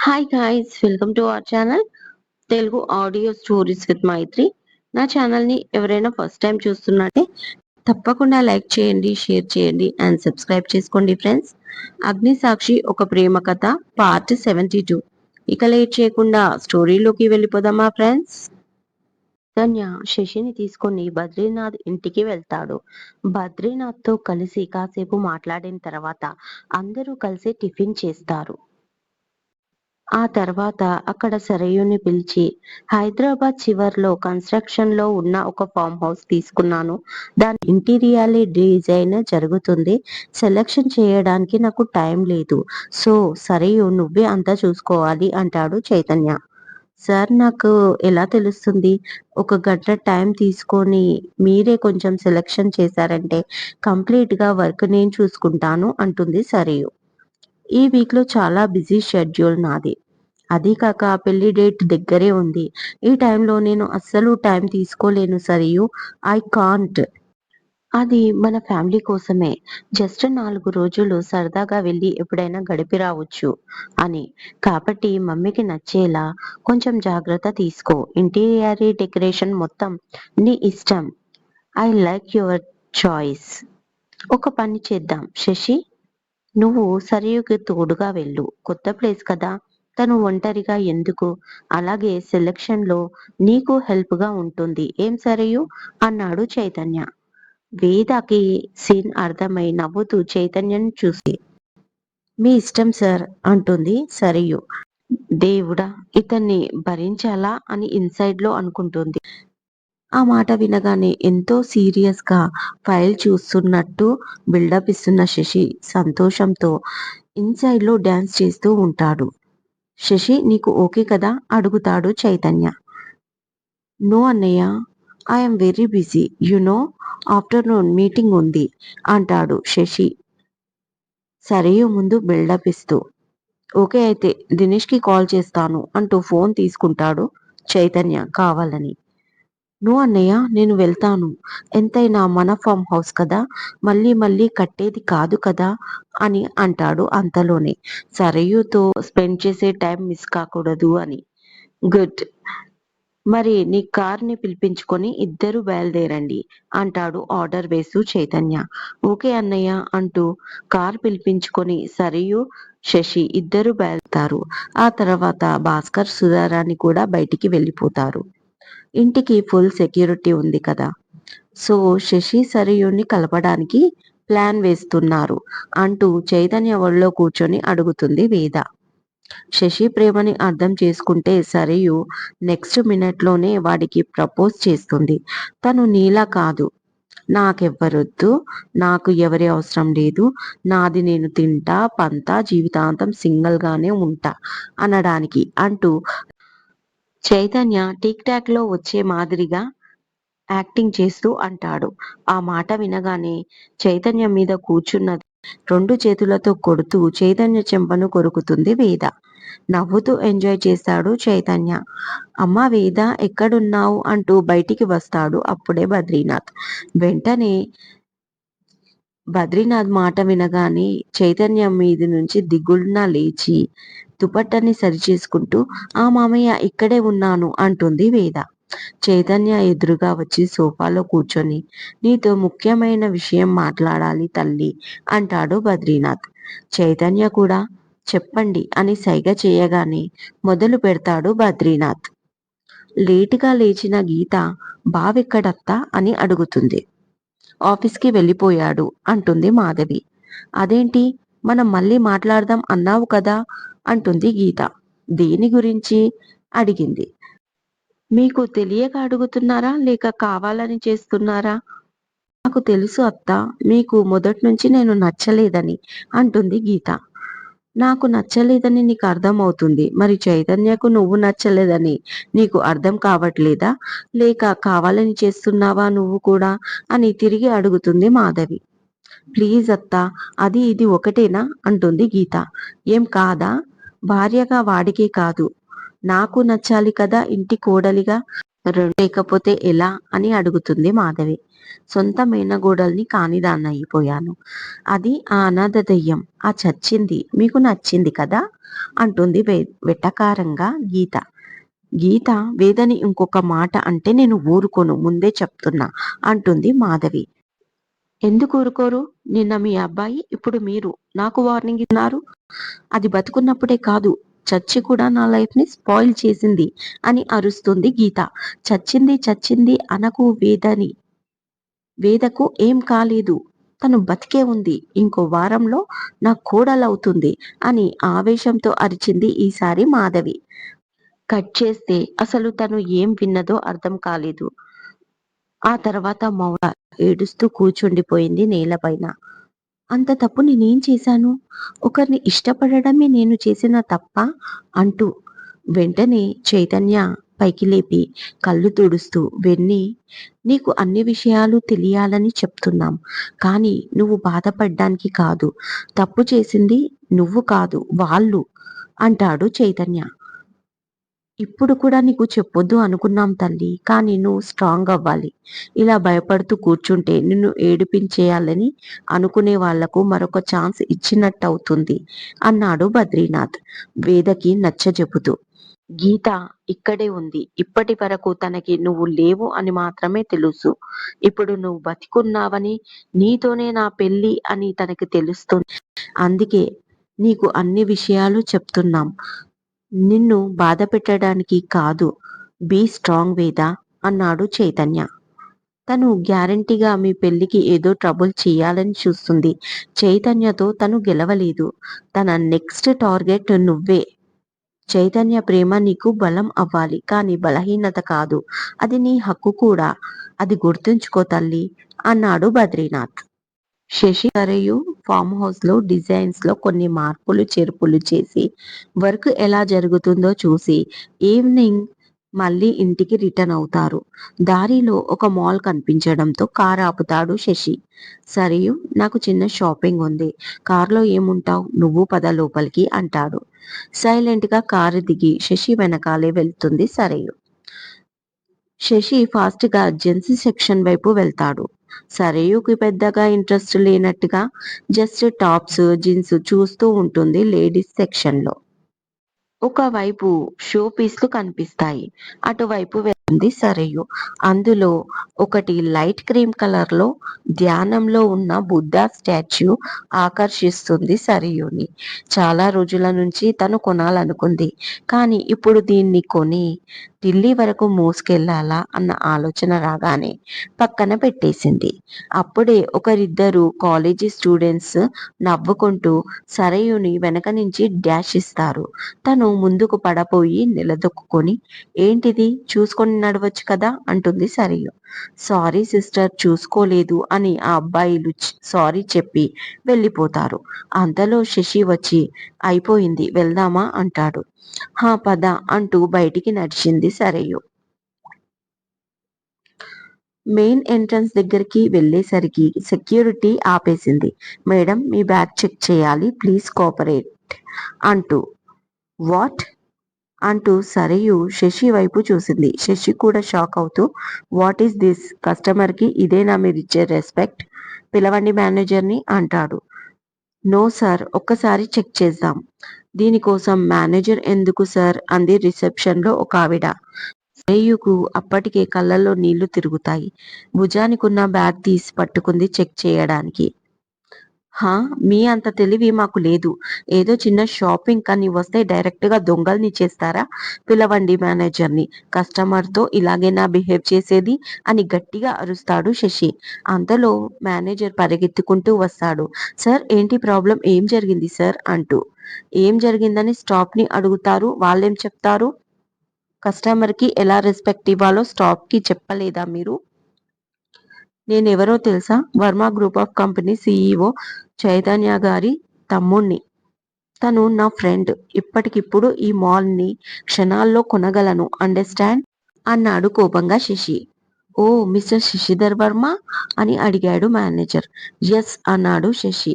Hi guys welcome to our channel Telugu audio stories with Maithri నా ఛానల్ని ఎవరైనా first time చూస్తున్నట్టే తప్పకుండా like చేయండి షేర్ చేయండి అండ్ సబ్స్క్రైబ్ చేసుకోండి ఫ్రెండ్స్ అగ్ని సాక్షి ఒక ప్రేమ కథ పార్ట్ సెవెంటీ టూ ఇక లేట్ చేయకుండా స్టోరీలోకి వెళ్ళిపోదామా ఫ్రెండ్స్ ధన్య శశిని తీసుకొని బద్రీనాథ్ ఇంటికి వెళ్తాడు. బద్రీనాథ్తో కలిసి కాసేపు మాట్లాడిన తర్వాత అందరూ కలిసి టిఫిన్ చేస్తారు. ఆ తర్వాత అక్కడ సరయుని పిలిచి హైదరాబాద్ చివర్లో కన్స్ట్రక్షన్లో ఉన్న ఒక ఫామ్ హౌస్ తీసుకున్నాను. దాని ఇంటీరియర్ డిజైన్ జరుగుతుంది. సెలెక్షన్ చేయడానికి నాకు టైం లేదు. సో సరయు నువ్వే అంతా చూసుకోవాలి అంటాడు చైతన్య. సార్ నాకు ఎలా తెలుస్తుంది? ఒక గంట టైం తీసుకొని మీరే కొంచెం సెలెక్షన్ చేశారంటే కంప్లీట్గా వర్క్ నేను చూసుకుంటాను అంటుంది సరియు. ఈ వీక్లో చాలా బిజీ షెడ్యూల్ నాది. అదీ కాక పెళ్ళి డేట్ దగ్గరే ఉంది. ఈ టైంలో నేను అస్సలు టైం తీసుకోలేను సరియు. I can't. అది మన ఫ్యామిలీ కోసమే. జస్ట్ నాలుగు రోజులు సరదాగా వెళ్ళి ఎప్పుడైనా గడిపి రావచ్చు అని. కాబట్టి మమ్మీకి నచ్చేలా కొంచెం జాగ్రత్త తీసుకో. ఇంటీరియర్ డెకరేషన్ మొత్తం నీ ఇష్టం. I like your choice. ఒక పని చేద్దాం. శశి? నువ్వు సరియుకి తోడుగా వెళ్ళు. కొత్త ప్లేస్ కదా. తను ఒంటరిగా ఎందుకు? అలాగే సెలక్షన్లో నీకు హెల్ప్గా ఉంటుంది. ఏం సరియు? అన్నాడు చైతన్య. వేదకి సీన్ అర్థమై నవ్వుతూ చైతన్యను చూసి. మీ ఇష్టం సార్ అంటుంది సరియు. దేవుడా ఇతన్ని భరించాలా అని ఇన్సైడ్లో అనుకుంటుంది. ఆ మాట వినగానే ఎంతో సీరియస్గా ఫైల్ చూస్తున్నట్టు బిల్డప్ ఇస్తున్న శశి సంతోషంతో ఇన్సైడ్లో డాన్స్ చేస్తూ ఉంటాడు. శశి నీకు ఓకే కదా? అడుగుతాడు చైతన్య. నో అన్నయ్య I'm very busy you know afternoon meeting ఉంది అంటాడు శశి. సరియు ముందు బిల్డప్ ఇస్తూ. ఓకే అయితే దినేష్కి కాల్ చేస్తాను అంటూ ఫోన్ తీసుకుంటాడు చైతన్య కావాలని. నువ్వు అన్నయ్య నేను వెళ్తాను. ఎంతైనా మన ఫామ్ హౌస్ కదా? మళ్ళీ మళ్ళీ కట్టేది కాదు కదా? అని అంటాడు అంతలోనే. సరయుతో స్పెండ్ చేసే టైం మిస్ కాకూడదు అని. గుడ్. మరి నీ కార్ని పిలిపించుకొని ఇద్దరు బయలుదేరండి అంటాడు ఆర్డర్ వేసు చైతన్య. ఓకే అన్నయ్య అంటూ కార్ పిలిపించుకొని సరియు శశి ఇద్దరు బయలుతారు ఆ తర్వాత భాస్కర్ సుధారాణి కూడా బయటికి వెళ్ళిపోతారు. ఇంటికి ఫుల్ సెక్యూరిటీ ఉంది కదా. సో శశి సరియుని కలపడానికి ప్లాన్ వేస్తున్నారు అంటూ చైతన్య ఒళ్ళో కూర్చొని అడుగుతుంది వేద. శశి ప్రేమని అర్థం చేసుకుంటే సరియు నెక్స్ట్ మినిట్లోనే వాడికి ప్రపోజ్ చేస్తుంది. తను నీలా కాదు. నాకెవ్వరొద్దు నాకు ఎవరి అవసరం లేదు నాది నేను తింటా పంతా జీవితాంతం సింగిల్గానే ఉంటా అనడానికి అంటూ చైతన్య టిక్ టాక్లో వచ్చే మాదిరిగా యాక్టింగ్ చేస్తూ అంటాడు. ఆ మాట వినగానే చైతన్య మీద కూర్చున్నది. రెండు చేతులతో కొడుతూ చైతన్య చెంపను కొరుకుతుంది వేద. నవ్వుతూ ఎంజాయ్ చేస్తాడు చైతన్య. అమ్మ వేద ఎక్కడున్నావు అంటూ బయటికి వస్తాడు అప్పుడే బద్రీనాథ్. వెంటనే బద్రీనాథ్ మాట వినగానే చైతన్యం మీద నుంచి దిగులున లేచి దుపట్టని సరిచేసుకుంటూ ఆ మామయ్య ఇక్కడే ఉన్నాను అంటుంది వేద. చైతన్య ఎదురుగా వచ్చి సోఫాలో కూర్చొని నీతో ముఖ్యమైన విషయం మాట్లాడాలి తల్లి అంటాడు బద్రీనాథ్. చైతన్య కూడా చెప్పండి అని సైగ చేయగానే మొదలు పెడతాడు బద్రీనాథ్. లేటుగా లేచిన గీత బావెక్కడత్తా అని అడుగుతుంది. ఆఫీస్కి వెళ్ళిపోయాడు అంటుంది మాధవి. అదేంటి? మనం మళ్ళీ మాట్లాడదాం అన్నావు కదా అంటుంది గీత. దేని గురించి? అడిగింది. మీకు తెలియక అడుగుతున్నారా? లేక కావాలని చేస్తున్నారా? నాకు తెలుసు అత్త మీకు మొదటి నుంచి నేను నచ్చలేదని అంటుంది గీత. నాకు నచ్చలేదని నీకు అర్థం అవుతుంది మరి చైతన్యకు నువ్వు నచ్చలేదని నీకు అర్థం కావట్లేదా? లేక కావాలని చేస్తున్నావా నువ్వు కూడా? అని తిరిగి అడుగుతుంది మాధవి. ప్లీజ్ అత్త అది ఇది ఒకటేనా? అంటుంది గీత. ఏం కాదా? భార్యగా వాడికే కాదు. నాకు నచ్చాలి కదా ఇంటి కోడలిగా? లేకపోతే ఎలా? అని అడుగుతుంది మాధవి. సొంత మేనగోడల్ని కానిదాన్నయిపోయాను. అది ఆ అనాథ దెయ్యం. ఆ చచ్చింది. మీకు నచ్చింది కదా? అంటుంది వే వెటకారంగా గీత. గీత వేదని ఇంకొక మాట అంటే నేను ఊరుకోను. ముందే చెప్తున్నా అంటుంది మాధవి. ఎందుకు ఊరుకోరు? నిన్న మీ అబ్బాయి ఇప్పుడు మీరు. నాకు వార్నింగ్ ఇన్నారు అది బతుకున్నప్పుడే కాదు. చచ్చి కూడా నా లైఫ్ని స్పాయిల్ చేసింది అని అరుస్తుంది గీత. చచ్చింది చచ్చింది అనకు వేదని. వేదకు ఏం కాలేదు. తను బతికే ఉంది. ఇంకో వారంలో నా కోడలవుతుంది అని ఆవేశంతో అరిచింది ఈసారి మాధవి. కట్ చేస్తే అసలు తను ఏం విన్నదో అర్థం కాలేదు. ఆ తర్వాత మౌన ఏడుస్తూ కూర్చుండిపోయింది నేలపైన అంత తప్పు నేనేం చేశాను? ఒకరిని ఇష్టపడడమే నేను చేసిన తప్ప అంటూ వెంటనే చైతన్య పైకి లేపి కళ్ళు తుడుస్తూ వెన్ని నీకు అన్ని విషయాలు తెలియాలని చెప్తున్నాం. కానీ నువ్వు బాధపడ్డానికి కాదు. తప్పు చేసింది నువ్వు కాదు వాళ్ళు అంటాడు చైతన్య. ఇప్పుడు కూడా నీకు చెప్పొద్దు అనుకున్నాం తల్లి కానీ నువ్వు స్ట్రాంగ్ అవ్వాలి. ఇలా భయపడుతూ కూర్చుంటే నిన్ను ఏడిపించేయాలని అనుకునే వాళ్ళకు మరొక ఛాన్స్ ఇచ్చినట్టు అవుతుంది అన్నాడు బద్రీనాథ్. వేదకి నచ్చజెబుతూ గీత ఇక్కడే ఉంది ఇప్పటి వరకు తనకి నువ్వు లేవు అని మాత్రమే తెలుసు. ఇప్పుడు నువ్వు బతికున్నావని నీతోనే నా పెళ్ళి అని తనకి తెలుస్తుంది. అందుకే నీకు అన్ని విషయాలు చెప్తున్నాం. నిన్ను బాధ పెట్టడానికి కాదు. బీ స్ట్రాంగ్ వేద అన్నాడు చైతన్య. తను గ్యారంటీగా మీ పెళ్ళికి ఏదో ట్రబుల్ చేయాలని చూస్తుంది. చైతన్యతో తను గెలవలేదు. తన నెక్స్ట్ టార్గెట్ నువ్వే. చైతన్య ప్రేమ నీకు బలం అవ్వాలి కానీ బలహీనత కాదు. అది నీ హక్కు కూడా. అది గుర్తుంచుకో తల్లి అన్నాడు బద్రీనాథ్. శశి సరయు ఫామ్ హౌస్లో డిజైన్స్లో కొన్ని మార్పులు చేర్పులు చేసి వర్క్ ఎలా జరుగుతుందో చూసి ఈవినింగ్ మళ్ళీ ఇంటికి రిటర్న్ అవుతారు. దారిలో ఒక మాల్ కనిపించడంతో కార్ ఆపుతాడు శశి. సరియు నాకు చిన్న షాపింగ్ ఉంది. కార్లో ఏముంటావు? నువ్వు పద లోపలికి అంటాడు. సైలెంట్గా కారు దిగి శశి వెనకాలే వెళ్తుంది సరియు. శశి ఫాస్ట్గా జెంట్స్ సెక్షన్ వైపు వెళ్తాడు. సరేయుకి పెద్దగా ఇంట్రెస్ట్ లేనట్టుగా జస్ట్ టాప్స్ జీన్స్ చూస్తూ ఉంటుంది లేడీస్ సెక్షన్లో ఒకవైపు షో పీస్లు కనిపిస్తాయి. అటువైపు వెళ్తుంది సరేయు. అందులో ఒకటి లైట్ క్రీమ్ కలర్లో ధ్యానంలో ఉన్న బుద్ధ స్టాచ్యూ ఆకర్షిస్తుంది సరియుని. చాలా రోజుల నుంచి తను కొనాలనుకుంది. కానీ ఇప్పుడు దీన్ని కొని ఢిల్లీ వరకు మోసుకెళ్ళాలా అన్న ఆలోచన రాగానే పక్కన పెట్టేసింది. అప్పుడే ఒకరిద్దరు కాలేజీ స్టూడెంట్స్ నవ్వుకుంటూ సరయుని వెనక నుంచి డాష్ ఇస్తారు. తను ముందుకు పడపోయి నిలదొక్కుని ఏంటిది? చూసుకొని నడవచ్చు కదా? అంటుంది సరయు. సారీ సిస్టర్ చూసుకోలేదు అని ఆ అబ్బాయిలు సారీ చెప్పి వెళ్ళిపోతారు. అంతలో శశి వచ్చి అయిపోయింది వెళ్దామా? అంటాడు. హా పద అంటూ బయటికి నడిచింది సరయు. మెయిన్ ఎంట్రన్స్ దగ్గరికి వెళ్ళేసరికి సెక్యూరిటీ ఆపేసింది. మేడం మీ బ్యాగ్ చెక్ చేయాలి ప్లీజ్ కోఆపరేట్ అంటూ. వాట్? అంటూ సరయు శశి వైపు చూసింది. శశి కూడా షాక్ అవుతూ వాట్ ఈస్ దిస్? కస్టమర్కి ఇదేనా మీరు ఇచ్చే రెస్పెక్ట్? పిలవండి మేనేజర్ని అంటాడు. నో సార్ ఒక్కసారి చెక్ చేద్దాం. దీనికోసం మేనేజర్ ఎందుకు సార్? అంది రిసెప్షన్లో ఒక ఆవిడ. శ్రేయుకు అప్పటికే కళ్ళల్లో నీళ్ళు తిరుగుతాయి. భుజానికున్న బ్యాగ్ తీసి పట్టుకుంది చెక్ చేయడానికి. హా మీ అంత తెలివి మాకు లేదు. ఏదో చిన్న షాపింగ్ కానీ వస్తే డైరెక్ట్గా దొంగల్ని చేస్తారా? పిలవండి మేనేజర్ని. కస్టమర్తో ఇలాగేనా బిహేవ్ చేసేది అని గట్టిగా అరుస్తాడు శశి. అంతలో మేనేజర్ పరిగెత్తుకుంటూ వస్తాడు. సార్ ఏంటి ప్రాబ్లం? ఏం జరిగింది సార్? అంటూ. ఏం జరిగిందని స్టాప్ని అడుగుతారు. వాళ్ళేం చెప్తారు? కస్టమర్కి ఎలా రెస్పెక్ట్ ఇవ్వాలో స్టాప్కి చెప్పలేదా మీరు? నేను ఎవరో తెలుసా? Varma group of company CEO Chaitanya గారి తమ్ముణ్ణి. తను నా ఫ్రెండ్. ఇప్పటికిప్పుడు ఈ మాల్ని క్షణాల్లో కొనగలను. అండర్స్టాండ్? అన్నాడు కోపంగా శశి. Oh mister Shashidhar Varma? అని అడిగాడు మేనేజర్. ఎస్ అన్నాడు Shashi.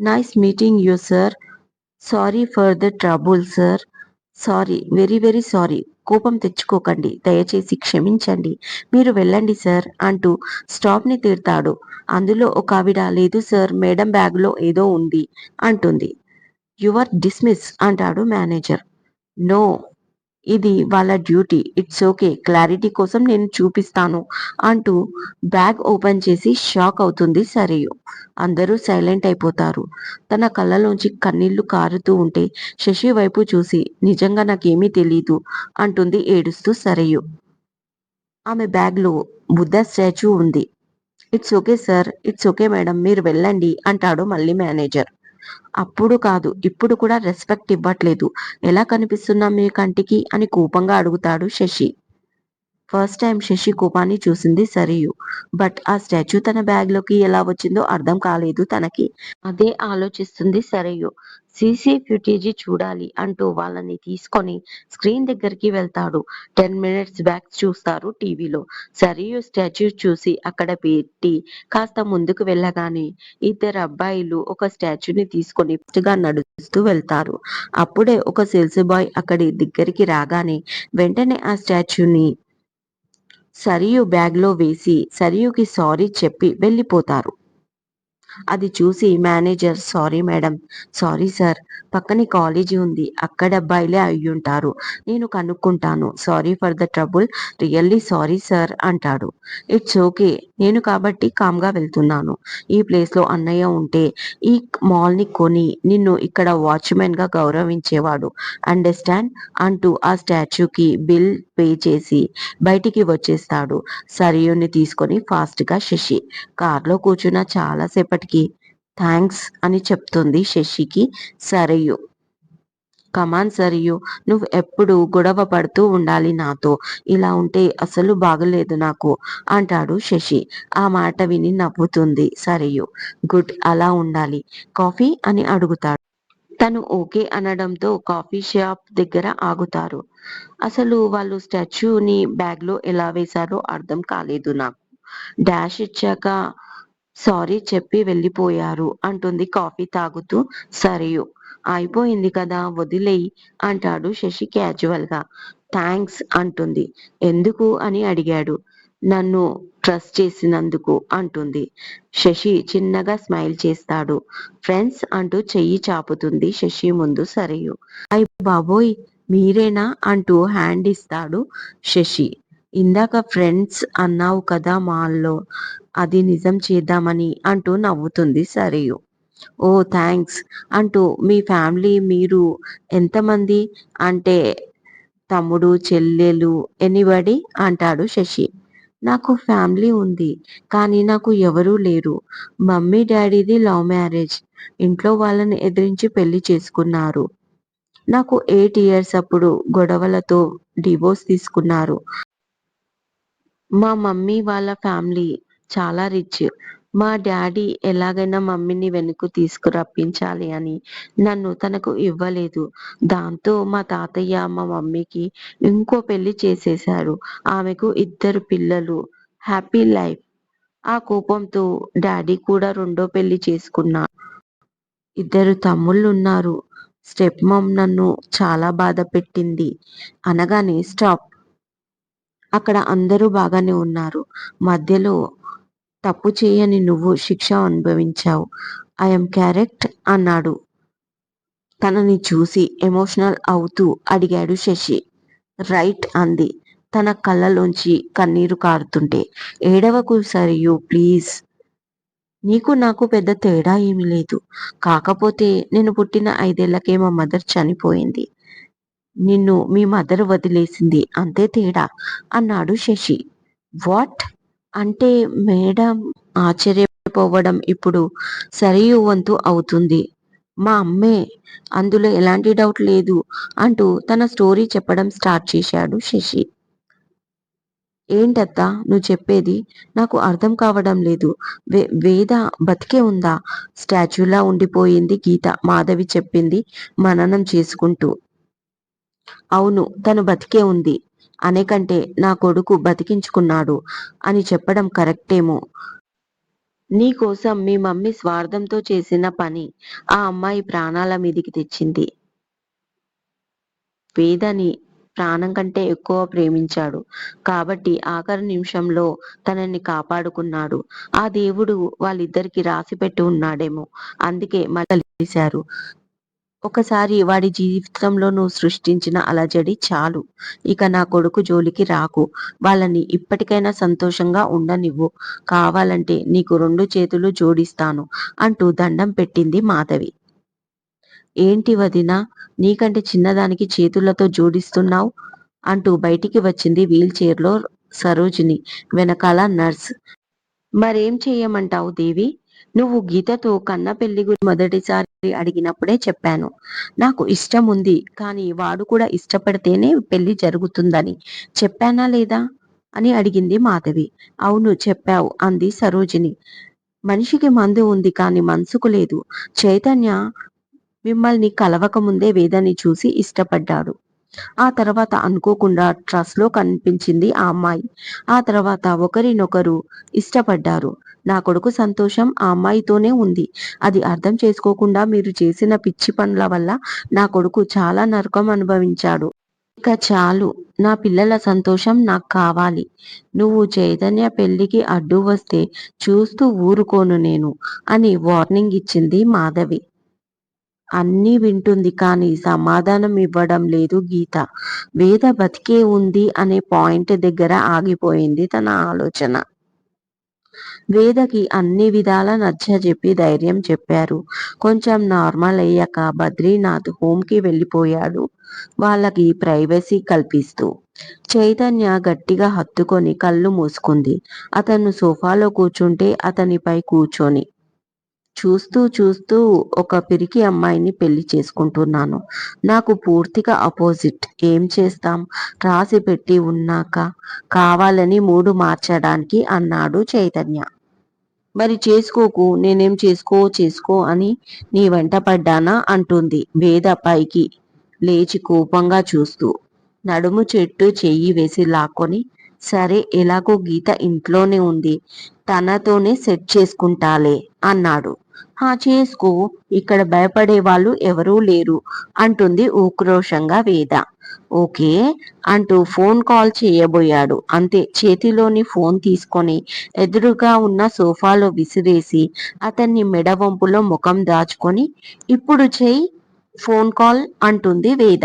Nice meeting you sir. Sorry for the trouble sir sorry very very sorry కోపం తెచ్చుకోకండి. దయచేసి క్షమించండి. మీరు వెళ్ళండి సార్ అంటూ స్టాప్ని తీర్తాడు. అందులో ఒక ఆవిడ లేదు సార్ మేడం బ్యాగ్లో ఏదో ఉంది అంటుంది. యువర్ డిస్మిస్ అంటాడు మేనేజర్ నో ఇది వాళ్ళ డ్యూటీ. It's okay. క్లారిటీ కోసం నేను చూపిస్తాను అంటూ బ్యాగ్ ఓపెన్ చేసి షాక్ అవుతుంది సరియు. అందరూ సైలెంట్ అయిపోతారు. తన కళ్ళలోంచి కన్నీళ్ళు కారుతూ ఉంటే శశి వైపు చూసి నిజంగా నాకేమీ తెలీదు అంటుంది ఏడుస్తూ సరియు. ఆమె బ్యాగ్లో బుద్ధ స్టాచ్యూ ఉంది. It's okay sir. It's okay madam. మీరు వెళ్ళండి అంటాడు మళ్ళీ మేనేజర్. అప్పుడు కాదు ఇప్పుడు కూడా రెస్పెక్ట్ ఇవ్వట్లేదు. ఎలా కనిపిస్తున్నాం మీ కంటికి అని కోపంగా అడుగుతాడు శశి. ఫస్ట్ టైం శశి కోపాన్ని చూసింది సరియు. బట్ ఆ స్టాచ్యూ తన బ్యాగ్లోకి ఎలా వచ్చిందో అర్థం కాలేదు తనకి. అదే ఆలోచిస్తుంది సరియు సీసీ ఫ్యూటేజీ చూడాలి అంటూ వాళ్ళని తీసుకొని స్క్రీన్ దగ్గరికి వెళ్తాడు. టెన్ మినిట్స్ బ్యాక్ చూస్తారు టీవీలో. సరియు స్టాచ్యూ చూసి అక్కడ పెట్టి కాస్త ముందుకు వెళ్ళగానే ఇద్దరు అబ్బాయిలు ఒక స్టాచ్యూని తీసుకొని గా నడుస్తూ వెళ్తారు. అప్పుడే ఒక సేల్స్ బాయ్ అక్కడి దగ్గరికి రాగానే వెంటనే ఆ స్టాచ్యూని సరియు బ్యాగ్లో వేసి సరియుకి సారీ చెప్పి వెళ్ళిపోతారు. అది చూసి manager sorry madam sorry sir పక్కనే కాలేజీ ఉంది అక్కడ అబ్బాయిలే అయ్యుంటారు నేను కనుక్కుంటాను sorry for the trouble really sorry sir అంటాడు. ఇట్స్ ఓకే నేను కాబట్టి కామ్గా వెళ్తున్నాను ఈ ప్లేస్లో అన్నయ్య ఉంటే ఈ మాల్ని కొని నిన్ను ఇక్కడ వాచ్మెన్గా గౌరవించేవాడు అండర్స్టాండ్? అంటూ ఆ స్టాచ్యూకి బిల్ పే చేసి బయటికి వచ్చేస్తాడు సరియుని తీసుకొని ఫాస్ట్గా శశి. కార్లో కూర్చున్న చాలాసేపటికి థ్యాంక్స్ అని చెప్తుంది శశికి. సరియు కమాన్ సరియు నువ్వు ఎప్పుడు గొడవ పడుతూ ఉండాలి నాతో. ఇలా ఉంటే అసలు బాగలేదు నాకు అంటాడు శశి. ఆ మాట విని నవ్వుతుంది సరియు. గుడ్ అలా ఉండాలి. కాఫీ? అని అడుగుతాడు. తను ఓకే అనడంతో కాఫీ షాప్ దగ్గర ఆగుతారు. అసలు వాళ్ళు స్టాచ్యూని బ్యాగ్లో ఎలా వేశారో అర్థం కాలేదు నాకు. డాష్ ఇచ్చాక సారీ చెప్పి వెళ్ళిపోయారు అంటుంది కాఫీ తాగుతూ. సరియు అయిపోయింది కదా వదిలేయి అంటాడు శశి క్యాజువల్గా థ్యాంక్స్ అంటుంది. ఎందుకు అని అడిగాడు. నన్ను ట్రస్ట్ చేసినందుకు అంటుంది. శశి చిన్నగా స్మైల్ చేస్తాడు. ఫ్రెండ్స్ అంటూ చెయ్యి చాపుతుంది శశి ముందు. సరియు అయ్ బాబోయ్ మీరేనా అంటూ హ్యాండ్ ఇస్తాడు శశి. ఇందాక ఫ్రెండ్స్ అన్నావు కదా మాల్లో అది నిజం చేద్దామని అంటూ నవ్వుతుంది సరియు. ఓ థ్యాంక్స్ అంటూ మీ ఫ్యామిలీ మీరు ఎంతమంది అంటే తమ్ముడు చెల్లెలు ఎనిబడి అంటాడు శశి. నాకు ఫ్యామిలీ ఉంది కానీ నాకు ఎవరూ లేరు. మమ్మీ డాడీది లవ్ మ్యారేజ్. ఇంట్లో వాళ్ళని ఎదిరించి పెళ్ళి చేసుకున్నారు. నాకు ఎయిట్ ఇయర్స్ అప్పుడు గొడవలతో డివోర్స్ తీసుకున్నారు. మా మమ్మీ వాళ్ళ ఫ్యామిలీ చాలా రిచ్. మా డాడీ ఎలాగైనా మమ్మీని వెనుకు తీసుకురప్పించాలి అని నన్ను తనకు ఇవ్వలేదు. దాంతో మా తాతయ్య మా మమ్మీకి ఇంకో పెళ్ళి చేసేశారు. ఆమెకు ఇద్దరు పిల్లలు. Happy life. ఆ కోపంతో డాడీ కూడా రెండో పెళ్ళి చేసుకున్నా. ఇద్దరు తమ్ముళ్ళు ఉన్నారు స్టెప్ మమ్ నన్ను చాలా బాధ పెట్టింది అనగానే స్టాప్. అక్కడ అందరూ బాగానే ఉన్నారు. మధ్యలో తప్పు చేయని నువ్వు శిక్ష అనుభవించావు. ఐఎమ్ క్యారెక్ట్ అన్నాడు. తనని చూసి ఎమోషనల్ అవుతూ అడిగాడు శశి. రైట్ అంది. తన కళ్ళలోంచి కన్నీరు కారుతుంటే ఏడవకు సరియు ప్లీజ్ నీకు నాకు పెద్ద తేడా ఏమీ లేదు. కాకపోతే నేను పుట్టిన ఐదేళ్ళకే మా మదర్ చనిపోయింది. నిన్ను మీ మదర్ వదిలేసింది అంతే తేడా అన్నాడు శశి. వాట్? అంటే మేడం ఆశ్చర్యపోవడం ఇప్పుడు సరియు వంతు అవుతుంది. మా అమ్మే అందులో ఎలాంటి డౌట్ లేదు అంటూ తన స్టోరీ చెప్పడం స్టార్ట్ చేశాడు శశి. ఏంటత్తా నువ్వు చెప్పేది నాకు అర్థం కావడం లేదు. వే వేద బతికే ఉందా? స్టాచ్యూలా ఉండిపోయింది గీత మాధవి చెప్పింది మననం చేసుకుంటూ. అవును తను బతికే ఉంది. అనేకంటే నా కొడుకు బతికించుకున్నాడు అని చెప్పడం కరెక్టేమో. నీ కోసం మీ మమ్మీ స్వార్థంతో చేసిన పని ఆ అమ్మాయి ప్రాణాల మీదికి తెచ్చింది. వేదని ప్రాణం కంటే ఎక్కువ ప్రేమించాడు. కాబట్టి ఆఖరి నిమిషంలో తనని కాపాడుకున్నాడు. ఆ దేవుడు వాళ్ళిద్దరికి రాసి పెట్టి ఉన్నాడేమో. అందుకే మళ్ళీ కలిశారు ఒకసారి వాడి జీవితంలో నువ్వు సృష్టించిన అలజడి చాలు. ఇక నా కొడుకు జోలికి రాకు. వాళ్ళని ఇప్పటికైనా సంతోషంగా ఉండనివ్వు. కావాలంటే నీకు రెండు చేతులు జోడిస్తాను అంటూ దండం పెట్టింది మాధవి. ఏంటి వదిన నీకంటే చిన్నదానికి చేతులతో జోడిస్తున్నావు? అంటూ బయటికి వచ్చింది వీల్ చైర్లో సరోజిని వెనకాల నర్స్. మరేం చేయమంటావు దేవి? నువ్వు గీతతో కన్న పెళ్ళి గురి మొదటిసారి అడిగినప్పుడే చెప్పాను. నాకు ఇష్టం ఉంది కానీ వాడు కూడా ఇష్టపడితేనే పెళ్ళి జరుగుతుందని. చెప్పానా లేదా? అని అడిగింది మాధవి. అవును చెప్పావు అంది సరోజిని. మనిషికి మందు ఉంది కానీ మనసుకు లేదు. చైతన్య మిమ్మల్ని కలవక ముందే వేదని చూసి ఇష్టపడ్డాడు. ఆ తర్వాత అనుకోకుండా ట్రస్ట్లో కనిపించింది ఆ అమ్మాయి. ఆ తర్వాత ఒకరినొకరు ఇష్టపడ్డారు. నా కొడుకు సంతోషం ఆ అమ్మాయితోనే ఉంది. అది అర్థం చేసుకోకుండా మీరు చేసిన పిచ్చి పనుల వల్ల నా కొడుకు చాలా నరకం అనుభవించాడు. ఇక చాలు నా పిల్లల సంతోషం నాకు కావాలి. నువ్వు చైతన్య పెళ్ళికి అడ్డు వస్తే చూస్తూ ఊరుకోను నేను అని వార్నింగ్ ఇచ్చింది మాధవి. అన్నీ వింటుంది కానీ సమాధానం ఇవ్వడం లేదు గీత. వేద బతికే ఉంది అనే పాయింట్ దగ్గర ఆగిపోయింది తన ఆలోచన. వేదకి అన్ని విధాల నచ్చజెప్పి ధైర్యం చెప్పారు. కొంచెం నార్మల్ అయ్యాక బద్రీనాథ్ హోమ్కి వెళ్ళిపోయాడు. వాళ్ళకి ప్రైవసీ కల్పిస్తూ. చైతన్య గట్టిగా హత్తుకొని కళ్ళు మూసుకుంది. అతను సోఫాలో కూర్చుంటే అతనిపై కూర్చొని చూస్తూ చూస్తూ ఒక పిరికి అమ్మాయిని పెళ్ళి చేసుకుంటున్నాను. నాకు పూర్తిగా అపోజిట్. ఏం చేస్తాం? రాసి పెట్టి ఉన్నాక కావాలని మూడు మార్చడానికి అన్నాడు చైతన్య. మరి చేసుకోకు నేనేం చేసుకో చేసుకో అని నీ వెంట పడ్డానా? అంటుంది వేద పైకి లేచి కోపంగా చూస్తూ. నడుము చెట్టు చెయ్యి వేసి లాక్కొని సరే ఎలాగో గీత ఇంట్లోనే ఉంది తనతోనే సెట్ చేసుకుంటాలే అన్నాడు. ఆ చేసుకో ఇక్కడ భయపడే వాళ్ళు ఎవరూ లేరు అంటుంది ఉక్రోషంగా వేద. ఓకే అంటూ ఫోన్ కాల్ చేయబోయాడు. అంతే చేతిలోని ఫోన్ తీసుకొని ఎదురుగా ఉన్న సోఫాలో విసిరేసి అతన్ని మెడవంపులో ముఖం దాచుకొని ఇప్పుడు చేయి ఫోన్ కాల్ అంటుంది వేద.